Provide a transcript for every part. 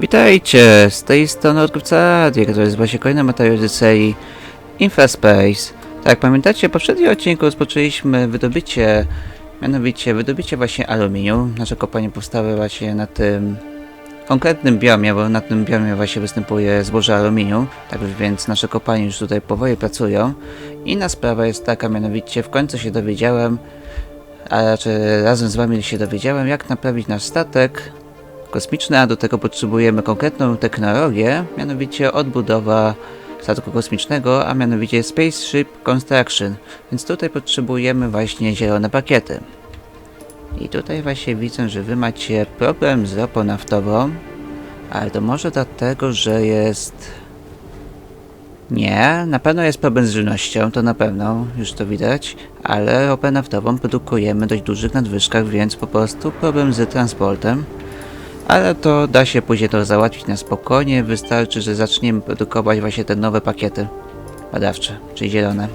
Witajcie, z tej strony odkrywca Adi, to jest właśnie kolejny materiał z serii Infraspace. Tak, pamiętacie, w poprzednim odcinku rozpoczęliśmy wydobycie, mianowicie wydobycie właśnie aluminium. Nasze kopalnie powstały właśnie na tym konkretnym biomie, bo na tym biomie właśnie występuje złoże aluminium, tak więc nasze kopalnie już tutaj powoli pracują. Inna sprawa jest taka, mianowicie w końcu się dowiedziałem, a raczej razem z wami się dowiedziałem, jak naprawić nasz statek kosmiczny, a do tego potrzebujemy konkretną technologię, mianowicie odbudowa statku kosmicznego, a mianowicie Spaceship Construction. Więc tutaj potrzebujemy właśnie zielone pakiety. I tutaj właśnie widzę, że wy macie problem z ropą naftową, ale to może dlatego, że jest... Nie, na pewno jest problem z żywnością, to na pewno, już to widać, ale ropę naftową produkujemy w dość dużych nadwyżkach, więc po prostu problem z transportem. Ale to da się później to załatwić na spokojnie, wystarczy, że zaczniemy produkować właśnie te nowe pakiety badawcze, czyli zielone.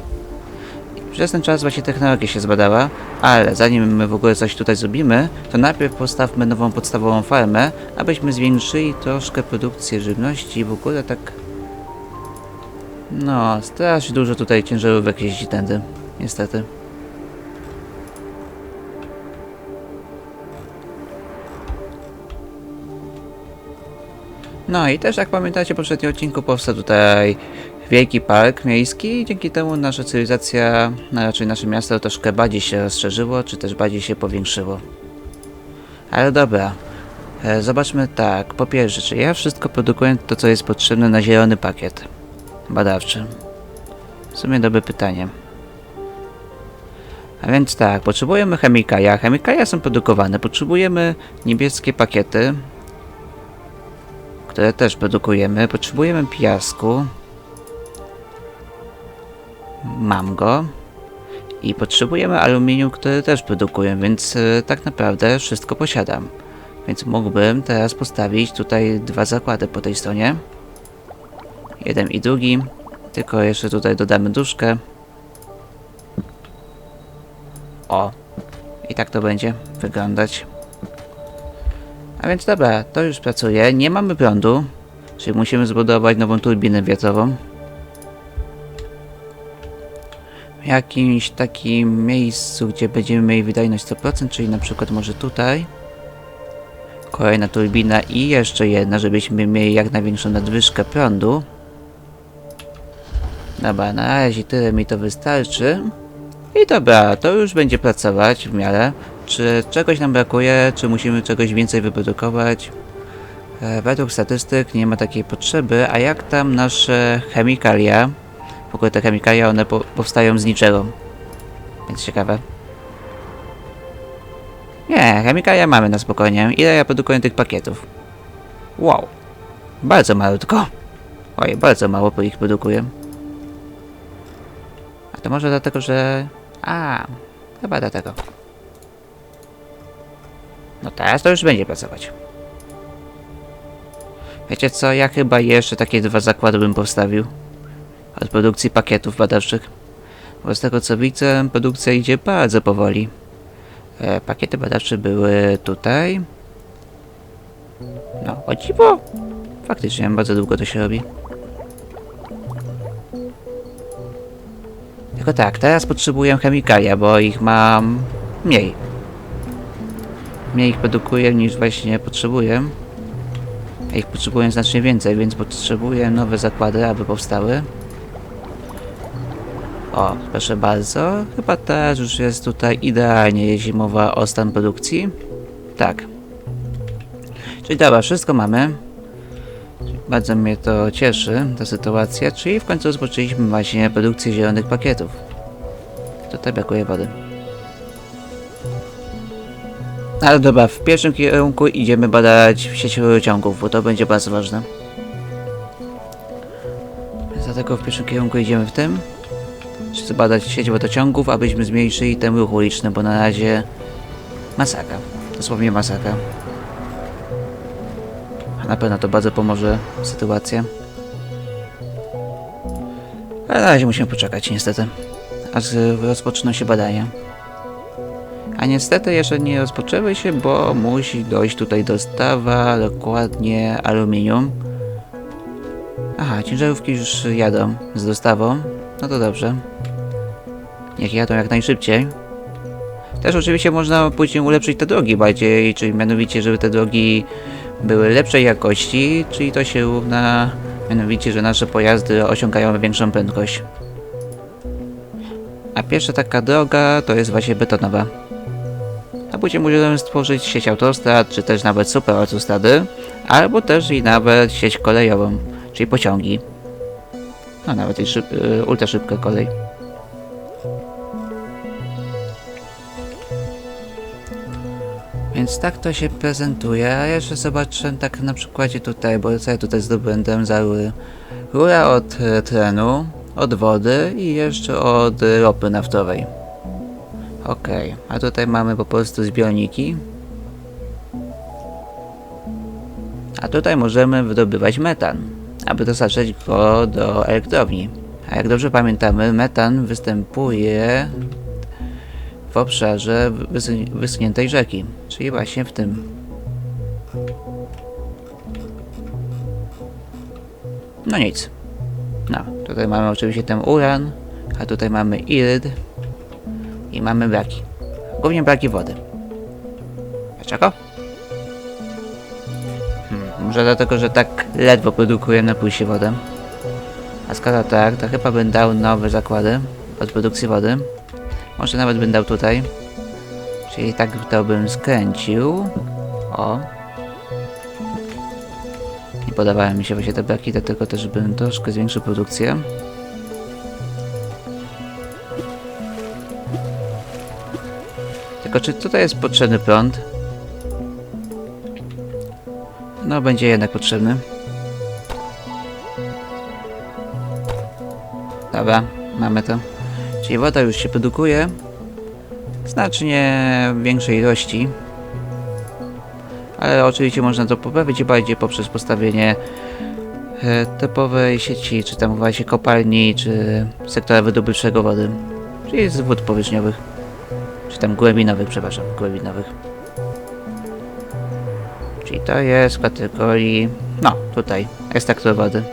I Przez ten czas właśnie technologia się zbadała, ale zanim my w ogóle coś tutaj zrobimy, to najpierw postawmy nową podstawową farmę, abyśmy zwiększyli troszkę produkcję żywności w ogóle tak... No, strasznie dużo tutaj ciężarówek jeździ tędy, niestety. No i też jak pamiętacie w poprzednim odcinku powstał tutaj wielki park miejski i dzięki temu nasza cywilizacja, a raczej nasze miasto troszkę bardziej się rozszerzyło, czy też bardziej się powiększyło. Ale dobra, e, zobaczmy tak, po pierwsze, czy ja wszystko produkuję to co jest potrzebne na zielony pakiet badawczy? W sumie dobre pytanie. A więc tak, potrzebujemy chemikalia, chemikalia są produkowane, potrzebujemy niebieskie pakiety, które też produkujemy. Potrzebujemy piasku. Mam go. I potrzebujemy aluminium, które też produkuję, więc e, tak naprawdę wszystko posiadam. Więc mógłbym teraz postawić tutaj dwa zakłady po tej stronie. Jeden i drugi. Tylko jeszcze tutaj dodamy duszkę. O. I tak to będzie wyglądać. A więc dobra, to już pracuje. Nie mamy prądu, czyli musimy zbudować nową turbinę wiatrową. W jakimś takim miejscu, gdzie będziemy mieli wydajność 100%, czyli na przykład może tutaj. Kolejna turbina i jeszcze jedna, żebyśmy mieli jak największą nadwyżkę prądu. Dobra, na razie tyle mi to wystarczy. I dobra, to już będzie pracować w miarę. Czy czegoś nam brakuje, czy musimy czegoś więcej wyprodukować? E, według statystyk nie ma takiej potrzeby, a jak tam nasze chemikalia? W ogóle te chemikalia, one po powstają z niczego. Więc ciekawe. Nie, chemikalia mamy na spokojnie. Ile ja produkuję tych pakietów? Wow. Bardzo malutko. Oj, bardzo mało ich produkuję. A to może dlatego, że... A, chyba dlatego. No teraz to już będzie pracować. Wiecie co, ja chyba jeszcze takie dwa zakłady bym postawił. Od produkcji pakietów badawczych. Bo z tego co widzę, produkcja idzie bardzo powoli. E, pakiety badawcze były tutaj. No, o dziwo! Faktycznie, bardzo długo to się robi. Tylko tak, teraz potrzebuję chemikalia, bo ich mam mniej mniej ich produkuję niż właśnie potrzebuję. A ich potrzebuję znacznie więcej, więc potrzebuję nowe zakłady, aby powstały. O, proszę bardzo. Chyba teraz już jest tutaj idealnie, jeśli mowa o stan produkcji. Tak. Czyli dobra, wszystko mamy. Bardzo mnie to cieszy, ta sytuacja. Czyli w końcu rozpoczęliśmy właśnie produkcję zielonych pakietów. Tutaj brakuje wody. Ale dobra, w pierwszym kierunku idziemy badać sieć rurociągów, bo to będzie bardzo ważne. Dlatego w pierwszym kierunku idziemy w tym. Chcę badać sieć wodociągów, abyśmy zmniejszyli ten ruch uliczny, bo na razie masakra. Dosłownie masakra. Na pewno to bardzo pomoże sytuacja. Ale na razie musimy poczekać niestety. Aż rozpoczną się badania. A niestety jeszcze nie rozpoczęły się, bo musi dojść tutaj dostawa, dokładnie aluminium. Aha, ciężarówki już jadą z dostawą. No to dobrze. Niech jadą jak najszybciej. Też oczywiście można później ulepszyć te drogi bardziej, czyli mianowicie, żeby te drogi były lepszej jakości, czyli to się równa mianowicie, że nasze pojazdy osiągają większą prędkość. A pierwsza taka droga to jest właśnie betonowa. A później możemy stworzyć sieć autostrad, czy też nawet super autostrady, albo też i nawet sieć kolejową, czyli pociągi. No nawet i szyb, y, ultra szybka kolej. Więc tak to się prezentuje, a jeszcze zobaczę tak na przykładzie tutaj, bo co ja tutaj zdobędę za rury? Rura od e, tlenu, od wody i jeszcze od e, ropy naftowej. Okej, a tutaj mamy po prostu zbiorniki. A tutaj możemy wydobywać metan, aby dostarczać go do elektrowni. A jak dobrze pamiętamy, metan występuje w obszarze wys- wyschniętej rzeki, czyli właśnie w tym. No nic. No, tutaj mamy oczywiście ten uran, a tutaj mamy iryd i mamy braki. Głównie braki wody. Dlaczego? Hmm, może dlatego, że tak ledwo produkuje na pulsie wodę. A skoro tak, to chyba bym dał nowe zakłady od produkcji wody. Może nawet bym dał tutaj. Czyli tak to bym skręcił. O. Nie podobały mi się właśnie te braki, dlatego też bym troszkę zwiększył produkcję. Tylko czy tutaj jest potrzebny prąd? No, będzie jednak potrzebny. Dobra, mamy to. Czyli woda już się produkuje. Znacznie większej ilości. Ale oczywiście można to poprawić bardziej poprzez postawienie e, typowej sieci, czy tam właśnie kopalni, czy sektora wydobywczego wody. Czyli z wód powierzchniowych. Czy tam głębinowych, przepraszam, głębinowych. Czyli to jest w kategorii... No, tutaj. Ekstraktor wody.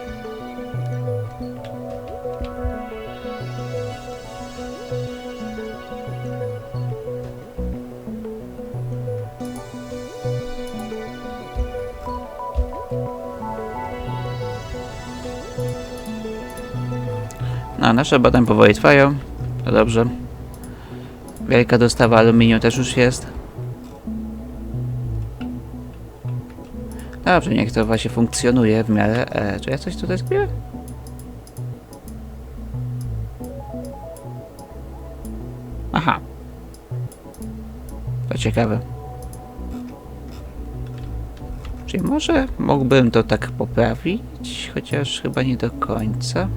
No, nasze badania powoli trwają. To dobrze. Wielka dostawa aluminium też już jest. Dobrze, niech to właśnie funkcjonuje w miarę. E, czy ja coś tutaj zrobiłem? Aha. To ciekawe. Czyli może mógłbym to tak poprawić, chociaż chyba nie do końca.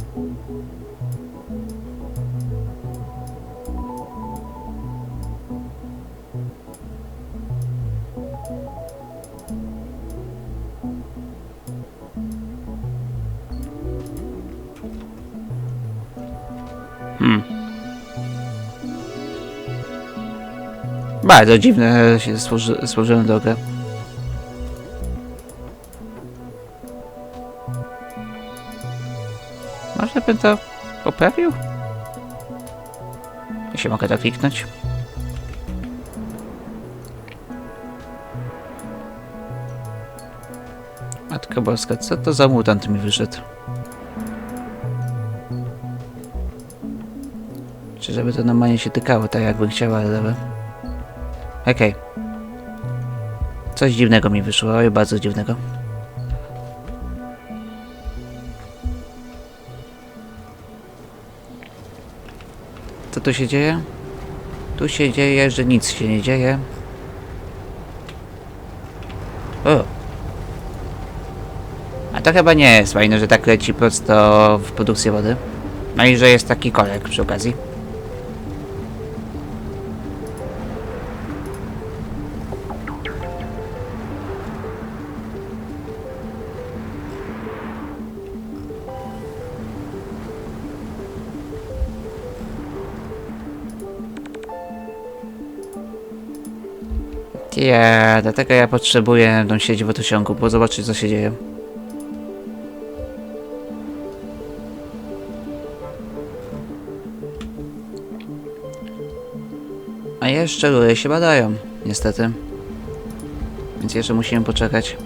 Bardzo dziwne się stworzy, stworzyłem drogę. Może bym to poprawił? Jeśli mogę to kliknąć. Matka Boska, co to za mutant mi wyszedł? Czy żeby to normalnie się tykało, tak jakbym chciała, ale Okej. Coś dziwnego mi wyszło, oj, bardzo dziwnego. Co tu się dzieje? Tu się dzieje, że nic się nie dzieje. O! A to chyba nie jest fajne, że tak leci prosto w produkcję wody. No i że jest taki kolek przy okazji. Ja, dlatego ja potrzebuję tą sieć wodociągu, bo zobaczyć co się dzieje. A jeszcze rury się badają, niestety. Więc jeszcze musimy poczekać.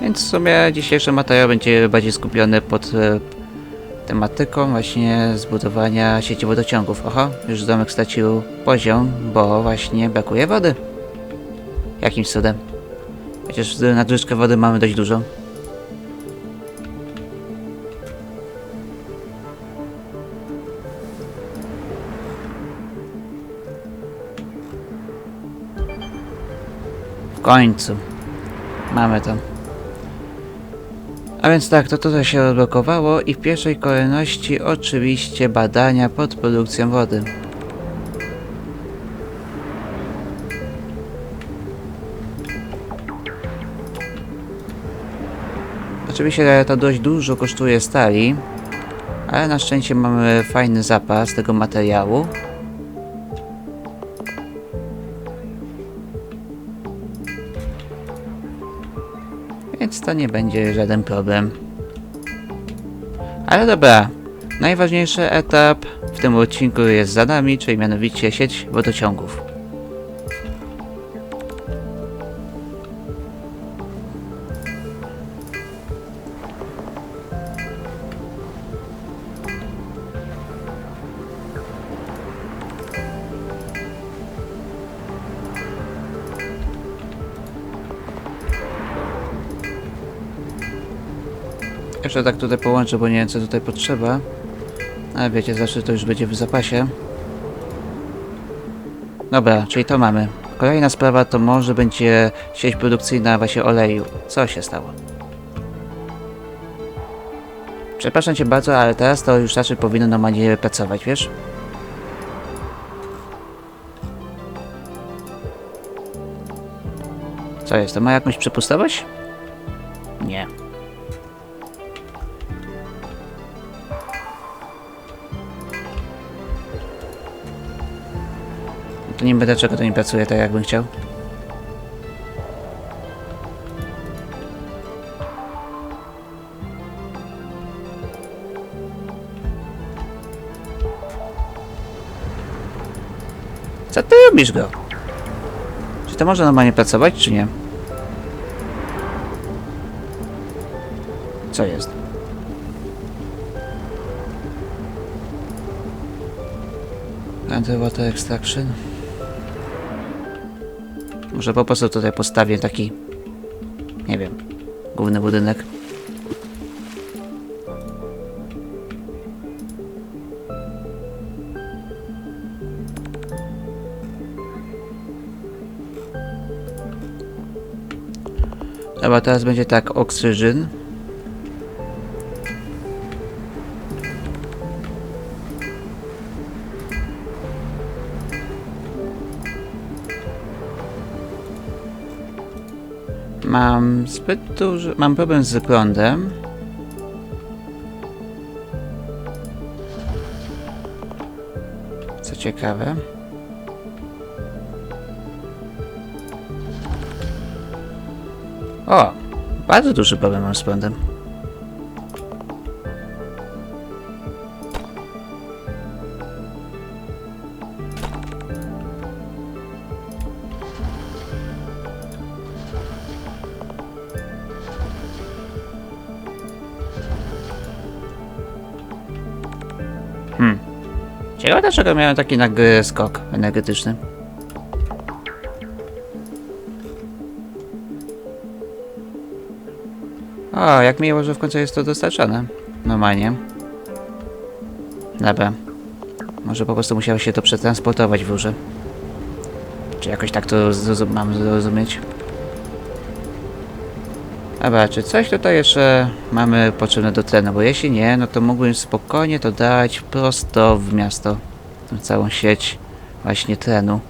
Więc w sumie dzisiejszy materiał będzie bardziej skupiony pod e, tematyką właśnie zbudowania sieci wodociągów. Oho, już domek stracił poziom, bo właśnie brakuje wody. Jakimś cudem. Chociaż nadwyżkę wody mamy dość dużo. W końcu. Mamy to. A więc tak, to tutaj się odblokowało i w pierwszej kolejności oczywiście badania pod produkcją wody. Oczywiście to dość dużo kosztuje stali, ale na szczęście mamy fajny zapas tego materiału. To nie będzie żaden problem. Ale dobra, najważniejszy etap w tym odcinku jest za nami, czyli mianowicie sieć wodociągów. Jeszcze tak tutaj połączę, bo nie wiem co tutaj potrzeba. Ale wiecie, zawsze to już będzie w zapasie. Dobra, czyli to mamy. Kolejna sprawa to może będzie sieć produkcyjna właśnie oleju. Co się stało? Przepraszam cię bardzo, ale teraz to już raczej powinno normalnie pracować, wiesz? Co jest? To ma jakąś przepustowość? To nie będę czego to nie pracuje tak jakbym chciał. Co ty robisz go? Czy to może normalnie pracować, czy nie? Co jest? Underwater Extraction. Może po prostu tutaj postawię taki, nie wiem, główny budynek. Dobra, teraz będzie tak, oksygen. Mam zbyt duży... Mam problem z prądem. Co ciekawe. O! Bardzo duży problem mam z prądem. Dlaczego miałem taki nagły skok energetyczny. O, jak miło, że w końcu jest to dostarczane. Normalnie. Dobra. Może po prostu musiało się to przetransportować w rurze. Czy jakoś tak to mam zrozumieć? Dobra, czy coś tutaj jeszcze mamy potrzebne do tlenu? Bo jeśli nie, no to mógłbym spokojnie to dać prosto w miasto tą całą sieć właśnie trenu.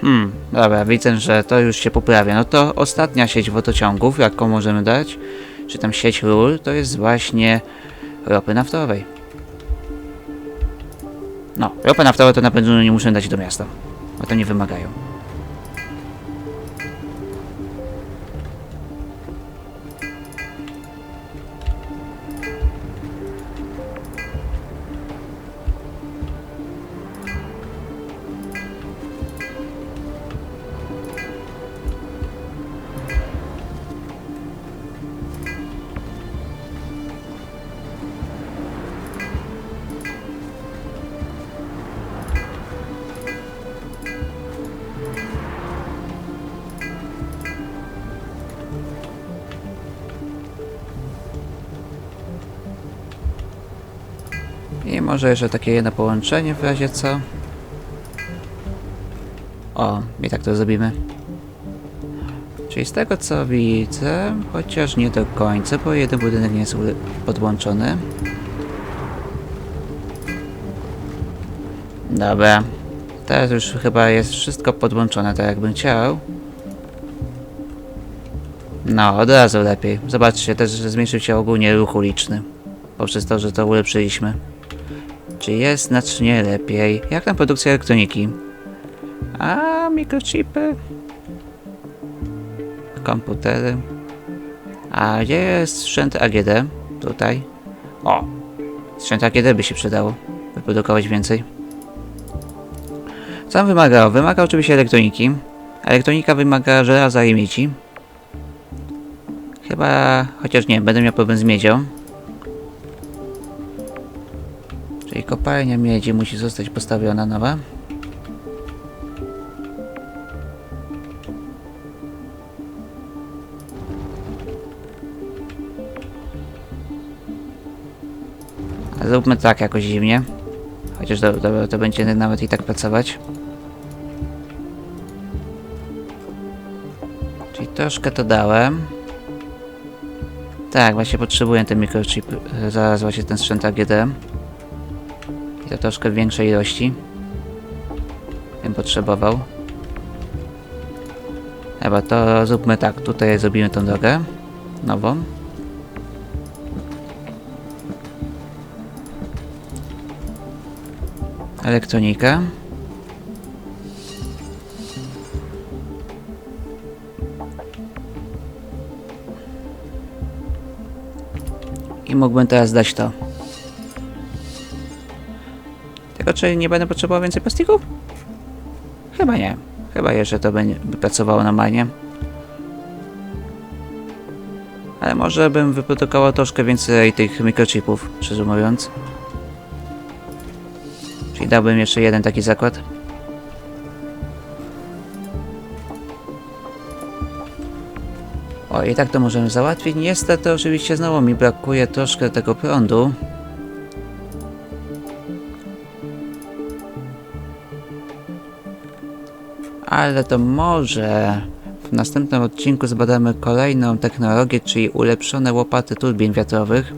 Hmm, dobra, widzę, że to już się poprawia. No to ostatnia sieć wodociągów, jaką możemy dać, czy tam sieć rur, to jest właśnie ropy naftowej. No, ropę naftową to na pewno nie muszę dać do miasta, bo to nie wymagają. Może jeszcze takie jedno połączenie w razie co. O, i tak to zrobimy. Czyli z tego co widzę, chociaż nie do końca, bo jeden budynek nie jest podłączony. Dobra. Teraz już chyba jest wszystko podłączone tak jakbym chciał. No, od razu lepiej. Zobaczcie, też zmniejszył się ogólnie ruch uliczny. Poprzez to, że to ulepszyliśmy. Czy jest znacznie lepiej? Jak tam produkcja elektroniki? A, mikrochipy. Komputery. A gdzie jest sprzęt AGD? Tutaj. O! Sprzęt AGD by się przydało. Wyprodukować więcej. Co on wymagał? Wymaga oczywiście elektroniki. Elektronika wymaga żelaza i miedzi. Chyba... chociaż nie, będę miał problem z miedzią. Czyli kopalnia miedzi musi zostać postawiona nowa. Zróbmy tak jakoś dziwnie. Chociaż to będzie nawet i tak pracować. Czyli troszkę to dałem. Tak, właśnie potrzebuję ten mikrochip. Zaraz właśnie ten sprzęt AGD. To troszkę większej ilości. Bym potrzebował. Chyba to zróbmy tak. Tutaj zrobimy tą drogę. Nową. Elektronika. I mógłbym teraz dać to. Czy nie będę potrzebował więcej plastików? Chyba nie. Chyba jeszcze to będzie pracowało normalnie. Ale może bym wyprodukował troszkę więcej tych mikrochipów, szczerze mówiąc. Czyli dałbym jeszcze jeden taki zakład. O, i tak to możemy załatwić. Niestety oczywiście znowu mi brakuje troszkę tego prądu. Ale to może w następnym odcinku zbadamy kolejną technologię, czyli ulepszone łopaty turbin wiatrowych.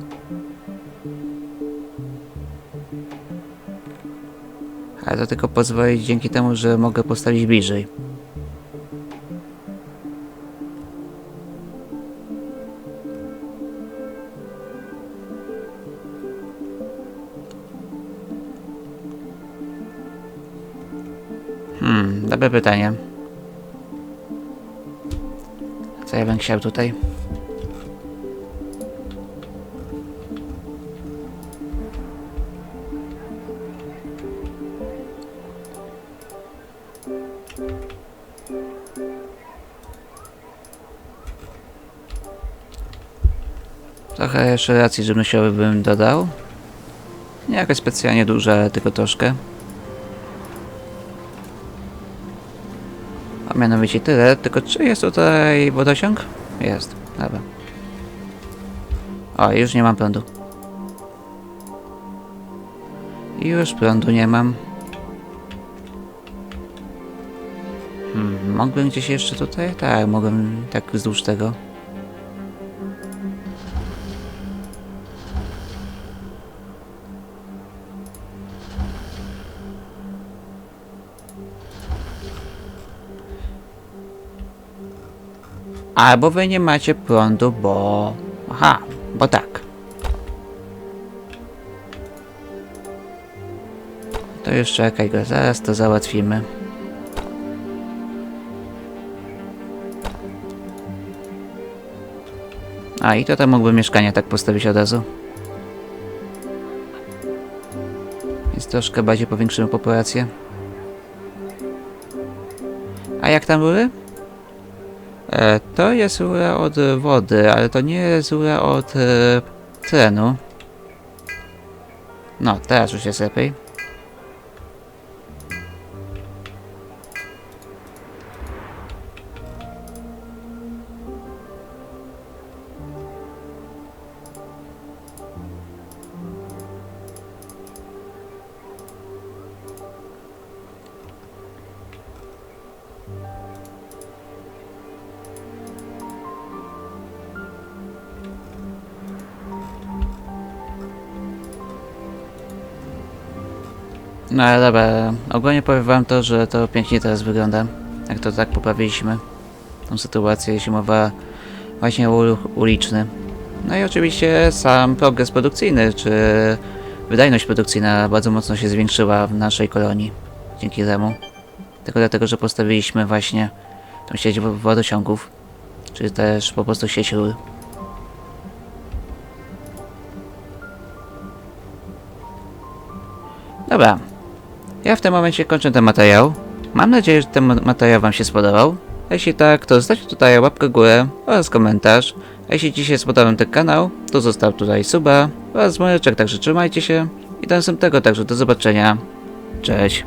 Ale to tylko pozwoli dzięki temu, że mogę postawić bliżej. Chciał tutaj? Trochę jeszcze racji żywnościowych bym dodał. Nie jakoś specjalnie duże, ale tylko troszkę. Mianowicie tyle, tylko czy jest tutaj wodociąg? Jest, dobra. O, już nie mam prądu. Już prądu nie mam. Hmm, gdzieś jeszcze tutaj? Tak, mogłem tak wzdłuż tego. Albo wy nie macie prądu, bo... Aha, bo tak. To już czekaj go, zaraz to załatwimy. A i to tam mógłbym mieszkanie tak postawić od razu. Więc troszkę bardziej powiększymy populację. A jak tam rury? E, to jest rura od wody, ale to nie jest rura od e, tlenu. No, teraz już jest lepiej. No ale dobra, ogólnie powiem wam to, że to pięknie teraz wygląda. Jak to tak poprawiliśmy tą sytuację, jeśli mowa właśnie o ruch uliczny. No i oczywiście sam progres produkcyjny, czy wydajność produkcyjna bardzo mocno się zwiększyła w naszej kolonii dzięki temu. Tylko dlatego, że postawiliśmy właśnie tą sieć wo- wodociągów, czy też po prostu sieć rur. Dobra, ja w tym momencie kończę ten materiał. Mam nadzieję, że ten ma- materiał Wam się spodobał. Jeśli tak, to zostawcie tutaj łapkę górę oraz komentarz. A jeśli się spodobał ten kanał, to zostaw tutaj suba oraz dzwoneczek, także trzymajcie się i do następnego, także do zobaczenia. Cześć.